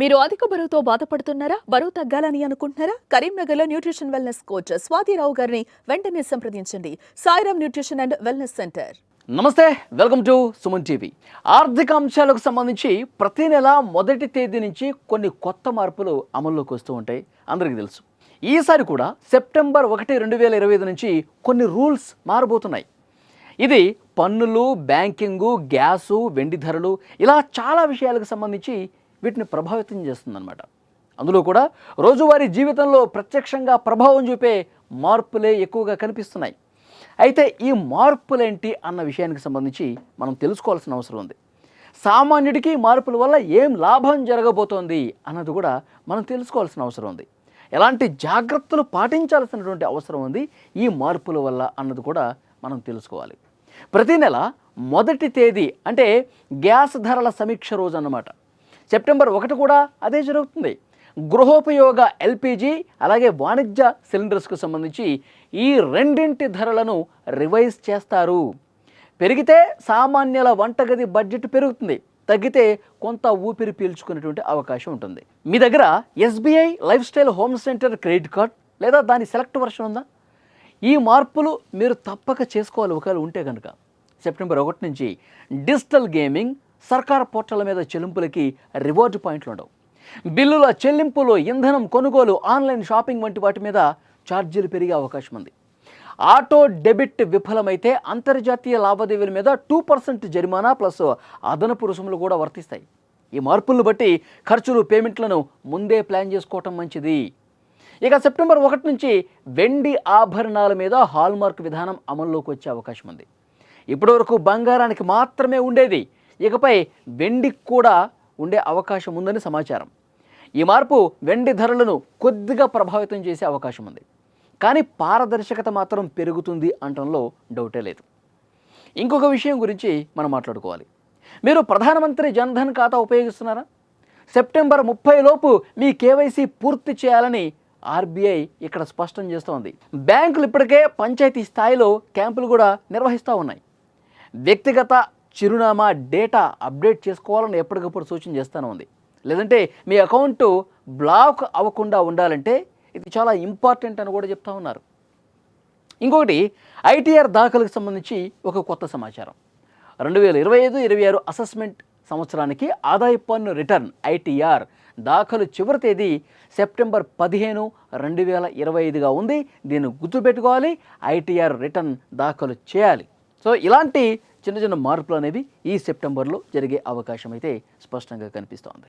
మీరు అధిక బరువుతో బాధపడుతున్నారా? బరువు తగ్గాలని అనుకుంటున్నారా? కరీంనగర్లో న్యూట్రిషన్ వెల్నెస్ కోచ్ స్వాతిరావు గారిని వెంటనే సంప్రదించండి. Sairam nutrition and wellness centre. నమస్తే వెల్కమ్ టు సుమన్ టీవీ. ఆర్థిక అంశాలకు సంబంధించి ప్రతి నెల మొదటి తేదీ నుంచి కొన్ని కొత్త మార్పులు అమల్లోకి వస్తూ ఉంటాయి. అందరికీ తెలుసు. ఈసారి కూడా సెప్టెంబర్ ఒకటి రెండు వేల ఇరవై ఐదు నుంచి కొన్ని రూల్స్ మారబోతున్నాయి. ఇది పన్నులు బ్యాంకింగు గ్యాసు వెండి ధరలు ఇలా చాలా విషయాలకు సంబంధించి వీటిని ప్రభావితం చేస్తుందన్నమాట. అందులో కూడా రోజువారీ జీవితంలో ప్రత్యక్షంగా ప్రభావం చూపే మార్పులే ఎక్కువగా కనిపిస్తున్నాయి. అయితే ఈ మార్పులేంటి అన్న విషయానికి సంబంధించి మనం తెలుసుకోవాల్సిన అవసరం ఉంది. సామాన్యుడికి ఈ మార్పుల వల్ల ఏం లాభం జరగబోతోంది అన్నది కూడా మనం తెలుసుకోవాల్సిన అవసరం ఉంది. ఎలాంటి జాగ్రత్తలు పాటించాల్సినటువంటి అవసరం ఉంది ఈ మార్పుల వల్ల అన్నది కూడా మనం తెలుసుకోవాలి. ప్రతి నెల మొదటి తేదీ అంటే గ్యాస్ ధరల సమీక్ష రోజు అన్నమాట. సెప్టెంబర్ ఒకటి కూడా అదే జరుగుతుంది. గృహోపయోగ ఎల్పిజి అలాగే వాణిజ్య సిలిండర్స్కు సంబంధించి ఈ రెండింటి ధరలను రివైజ్ చేస్తారు. పెరిగితే సామాన్యుల వంటగది బడ్జెట్ పెరుగుతుంది. తగ్గితే కొంత ఊపిరి పీల్చుకునేటువంటి అవకాశం ఉంటుంది. మీ దగ్గర SBI lifestyle home center credit card లేదా దాని సెలెక్ట్ వర్షన్ ఉందా? ఈ మార్పులు మీరు తప్పక చేసుకోవాలి. ఒకవేళ ఉంటే కనుక సెప్టెంబర్ ఒకటి నుంచి డిజిటల్ గేమింగ్ సర్కార్ పోర్టల్ మీద చెల్లింపులకి రివార్డు పాయింట్లు ఉండవు బిల్లుల చెల్లింపులు ఇంధనం కొనుగోలు ఆన్లైన్ షాపింగ్ వంటి వాటి మీద ఛార్జీలు పెరిగే అవకాశం ఉంది. ఆటో డెబిట్ విఫలమైతే అంతర్జాతీయ లావాదేవీల మీద టూ పర్సెంట్ జరిమానా ప్లస్ అదనపు రుసుములు కూడా వర్తిస్తాయి. ఈ మార్పులను బట్టి ఖర్చులు పేమెంట్లను ముందే ప్లాన్ చేసుకోవటం మంచిది. ఇక సెప్టెంబర్ ఒకటి నుంచి వెండి ఆభరణాల మీద హాల్మార్క్ విధానం అమల్లోకి వచ్చే అవకాశం ఉంది. ఇప్పటివరకు బంగారానికి మాత్రమే ఉండేది ఇకపై వెండికి కూడా ఉండే అవకాశం ఉందని సమాచారం. ఈ మార్పు వెండి ధరలను కొద్దిగా ప్రభావితం చేసే అవకాశం ఉంది. కానీ పారదర్శకత మాత్రం పెరుగుతుంది అనటంలో డౌటే లేదు. ఇంకొక విషయం గురించి మనం మాట్లాడుకోవాలి. మీరు ప్రధానమంత్రి జన్ధన్ ఖాతా ఉపయోగిస్తున్నారా? సెప్టెంబర్ ముప్పై లోపు మీ కేవైసీ పూర్తి చేయాలని ఆర్బీఐ ఇక్కడ స్పష్టం చేస్తోంది. బ్యాంకులు ఇప్పటికే పంచాయతీ స్థాయిలో క్యాంపులు కూడా నిర్వహిస్తూ ఉన్నాయి. వ్యక్తిగత చిరునామా డేటా అప్డేట్ చేసుకోవాలని ఎప్పటికప్పుడు సూచన చేస్తూనే ఉంది. లేదంటే మీ అకౌంట్ బ్లాక్ అవ్వకుండా ఉండాలంటే ఇది చాలా ఇంపార్టెంట్ అని కూడా చెప్తా ఉన్నారు. ఇంకొకటి ఐటీఆర్ దాఖలకు సంబంధించి ఒక కొత్త సమాచారం. రెండు వేల ఇరవై ఐదు ఇరవై ఆరు అసెస్మెంట్ సంవత్సరానికి ఆదాయ పన్ను రిటర్న్ ఐటీఆర్ దాఖలు చివరి తేదీ సెప్టెంబర్ పదిహేను రెండు వేల ఇరవై ఐదుగా ఉంది. దీన్ని గుర్తుపెట్టుకోవాలి ఐటీఆర్ రిటర్న్ దాఖలు చేయాలి. సో ఇలాంటి చిన్న చిన్న మార్పులు అనేవి ఈ సెప్టెంబర్లో జరిగే అవకాశం అయితే స్పష్టంగా కనిపిస్తోంది.